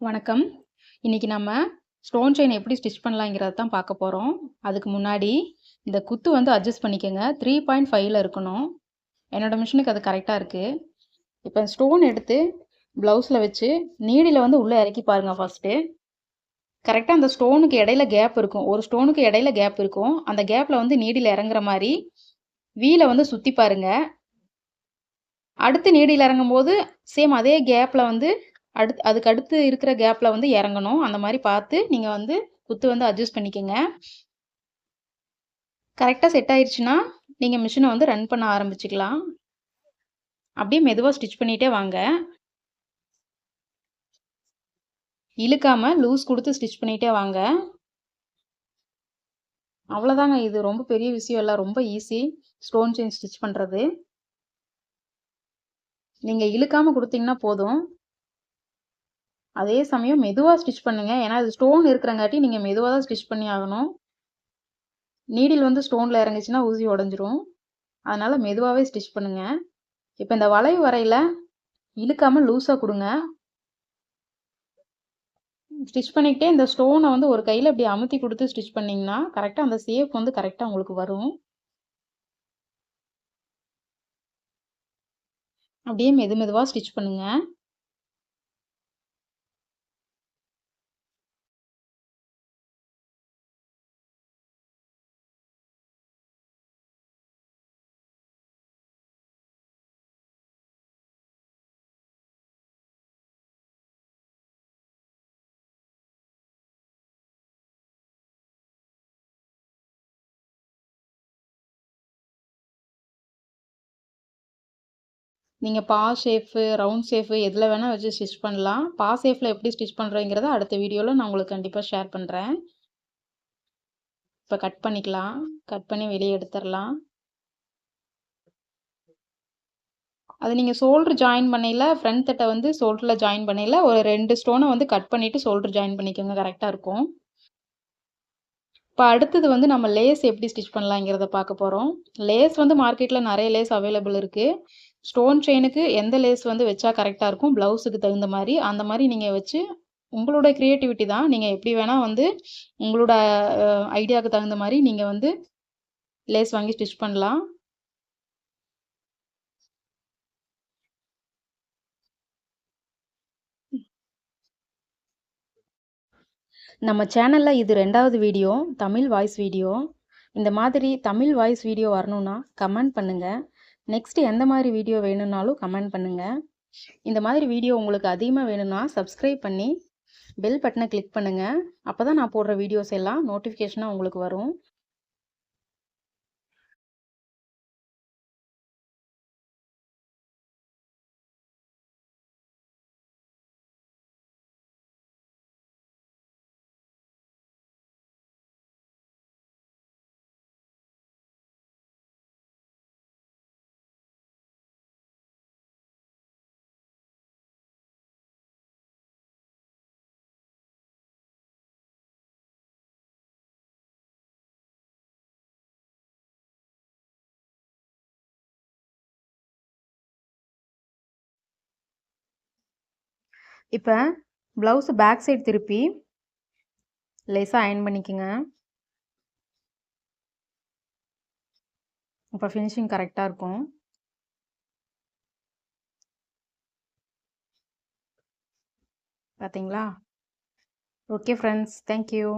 வணக்கம். இன்னைக்கு நம்ம ஸ்டோன் செயின் எப்படி ஸ்டிச் பண்ணலாங்கிறத தான் பார்க்க போகிறோம் அதுக்கு முன்னாடி இந்த குத்து வந்து அட்ஜஸ்ட் பண்ணிக்கங்க. 3.5ல இருக்கணும். என்னோட மிஷினுக்கு அது கரெக்டாக இருக்குது இப்போ ஸ்டோன் எடுத்து ப்ளவுஸில் வச்சு நீடியில் வந்து உள்ளே இறக்கி பாருங்கள் ஃபர்ஸ்ட்டு. கரெக்டாக அந்த ஸ்டோனுக்கு இடையில கேப் இருக்கும். ஒரு ஸ்டோனுக்கு இடையில கேப் இருக்கும். அந்த கேப்பில் வந்து நீடியில் இறங்குற மாதிரி வீல வந்து சுற்றி பாருங்க. அடுத்து நீடில இறங்கும்போது சேம் அதே கேப்பில் வந்து அடுத் அதுக்கு அடுத்து இருக்கிற கேப்பில் வந்து இறங்கணும். அந்த மாதிரி பார்த்து நீங்கள் வந்து குத்து வந்து அட்ஜஸ்ட் பண்ணிக்கங்க. கரெக்டாக செட் ஆயிடுச்சுன்னா நீங்கள் மிஷினை வந்து ரன் பண்ண ஆரம்பிச்சுக்கலாம். அப்படியே மெதுவாக ஸ்டிச் பண்ணிகிட்டே வாங்க. இழுக்காமல் லூஸ் கொடுத்து ஸ்டிச் பண்ணிகிட்டே வாங்க. அவ்வளோதாங்க. இது ரொம்ப பெரிய விஷயம் இல்லை ரொம்ப ஈஸி. ஸ்டோன் செயின் ஸ்டிச் பண்ணுறது நீங்கள் இழுக்காமல் கொடுத்தீங்கன்னா போதும். அதே சமயம் மெதுவாக ஸ்டிச் பண்ணுங்க. ஏன்னா இது ஸ்டோன் இருக்கிறங்காட்டி நீங்கள் மெதுவாக தான் ஸ்டிச் பண்ணி ஆகணும். நீடில் வந்து ஸ்டோனில் இறங்குச்சுன்னா ஊசி உடஞ்சிரும் அதனால் மெதுவாகவே ஸ்டிச் பண்ணுங்கள் இப்போ இந்த வளைவு வரையில் இழுக்காமல் லூஸாக கொடுங்க ஸ்டிச் பண்ணிக்கிட்டே இந்த ஸ்டோனை வந்து ஒரு கையில் இப்படி அமுத்தி கொடுத்து ஸ்டிச் பண்ணிங்கன்னா கரெக்டாக அந்த சேஃப் வந்து கரெக்டாக உங்களுக்கு வரும். அப்படியே மெது மெதுவாக ஸ்டிச் பண்ணுங்கள் நீங்கள் பா ஷேஃபு ரவுண்ட் ஷேஃபு எதில் வேணால் வச்சு ஸ்டிச் பண்ணலாம். பா ஷேஃபில் எப்படி ஸ்டிச் பண்ணுறேங்கிறத அடுத்த வீடியோவில் நான் உங்களுக்கு கண்டிப்பாக ஷேர் பண்ணுறேன் இப்போ கட் பண்ணிக்கலாம். கட் பண்ணி வெளியே எடுத்துடலாம் அது நீங்கள் ஷோல்ட்ரு ஜாயின் பண்ணையில் ஃப்ரண்ட் தட்டை வந்து ஷோல்டரில் ஜாயின் பண்ணையில ஒரு ரெண்டு ஸ்டோனை வந்து கட் பண்ணிவிட்டு ஷோல்ட்ரு ஜாயின் பண்ணிக்கோங்க. கரெக்டாக இருக்கும். இப்போ அடுத்தது வந்து நம்ம லேஸ் எப்படி ஸ்டிச் பண்ணலாங்கிறத பார்க்க போகிறோம் லேஸ் வந்து மார்க்கெட்டில் நிறைய லேஸ் அவைலபிள் இருக்குது ஸ்டோன் செயினுக்கு எந்த லேஸ் வந்து வச்சா கரெக்டாக இருக்கும், ப்ளவுஸுக்கு தகுந்த மாதிரி அந்த மாதிரி நீங்கள் வச்சு உங்களோட க்ரியேட்டிவிட்டி தான். நீங்கள் எப்படி வேணால் வந்து உங்களோட ஐடியாவுக்கு தகுந்த மாதிரி நீங்கள் வந்து லேஸ் வாங்கி ஸ்டிச் பண்ணலாம். நம்ம சேனலில் இது ரெண்டாவது வீடியோ. Tamil voice video. இந்த மாதிரி தமிழ் வாய்ஸ் வீடியோ வரணும்னா கமெண்ட் பண்ணுங்கள் நெக்ஸ்ட் எந்த மாதிரி வீடியோ வேணும்னாலும் கமெண்ட் பண்ணுங்கள் இந்த மாதிரி வீடியோ உங்களுக்கு அதிகமாக வேணும்னா சப்ஸ்கிரைப் பண்ணி பெல் பட்டனை கிளிக் அப்போ தான் நான் போடுற வீடியோஸ் எல்லாம் நோட்டிஃபிகேஷனாக உங்களுக்கு வரும். இப்போ ப்ளவுஸை பேக் சைடு திருப்பி லேஸாக அயர்ன் பண்ணிக்கங்க. இப்போ ஃபினிஷிங் கரெக்டாக இருக்கும். பார்த்தீங்களா? Okay friends thank you.